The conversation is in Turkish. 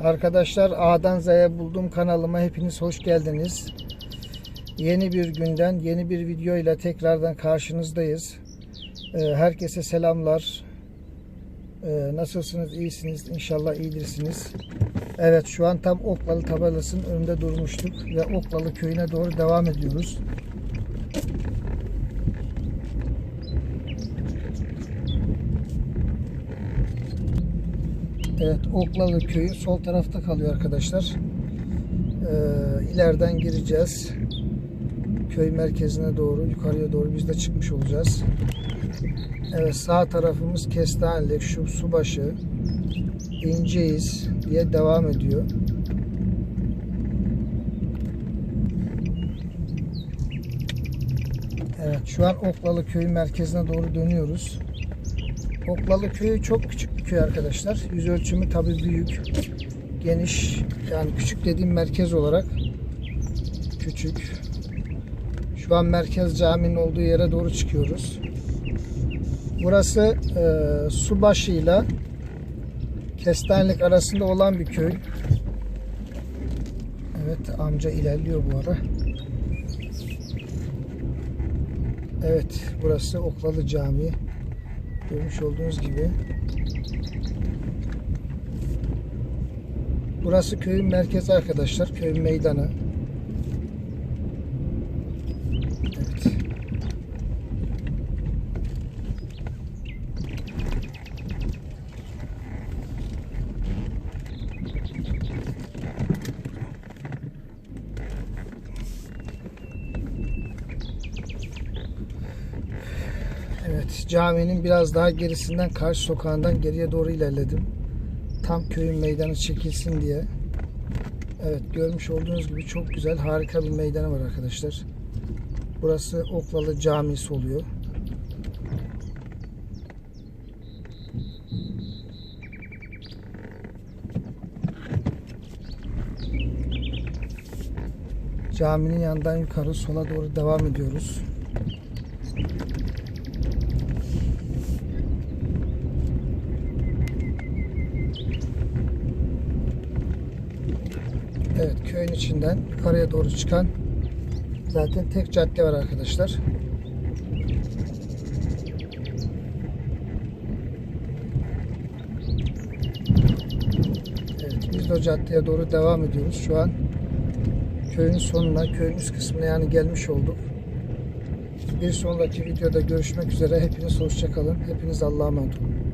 Arkadaşlar A'dan Z'ye bulduğum kanalıma hepiniz hoş geldiniz. Yeni bir günden yeni bir video ile tekrardan karşınızdayız. Ee, Herkese selamlar. Ee, Nasılsınız? İyisiniz? İnşallah iyidirsiniz. Evet şu an tam Oklalı tabelasının önünde durmuştuk ve Oklalı köyüne doğru devam ediyoruz. Evet, Oklalı köyü sol tarafta kalıyor arkadaşlar. Ee, ileriden gireceğiz. Köy merkezine doğru, yukarıya doğru biz de çıkmış olacağız. Evet, sağ tarafımız Kestaneli, şu Subaşı, İnceyiz diye devam ediyor. Evet, şu an Oklalı köyü merkezine doğru dönüyoruz. Oklalı köyü çok küçük bir köy arkadaşlar. Yüz ölçümü tabi büyük. Geniş. Yani küçük dediğim merkez olarak küçük. Şu an merkez caminin olduğu yere doğru çıkıyoruz. Burası e, Subaşı ile Kestanlık arasında olan bir köy. Evet amca ilerliyor bu ara. Evet burası Oklalı Camii. Görmüş olduğunuz gibi. Burası köyün merkezi arkadaşlar. Köyün meydanı. Evet. Evet, caminin biraz daha gerisinden karşı sokağından geriye doğru ilerledim. Tam köyün meydanı çekilsin diye. Evet, görmüş olduğunuz gibi çok güzel, harika bir meydanı var arkadaşlar. Burası Oklalı Camisi oluyor. Caminin yanından yukarı sola doğru devam ediyoruz. Evet köyün içinden yukarıya doğru çıkan zaten tek cadde var arkadaşlar. Evet biz de o caddeye doğru devam ediyoruz. Şu an köyün sonuna, köyün üst kısmına yani gelmiş olduk. Bir sonraki videoda görüşmek üzere. Hepiniz hoşçakalın. Hepiniz Allah'a emanet olun.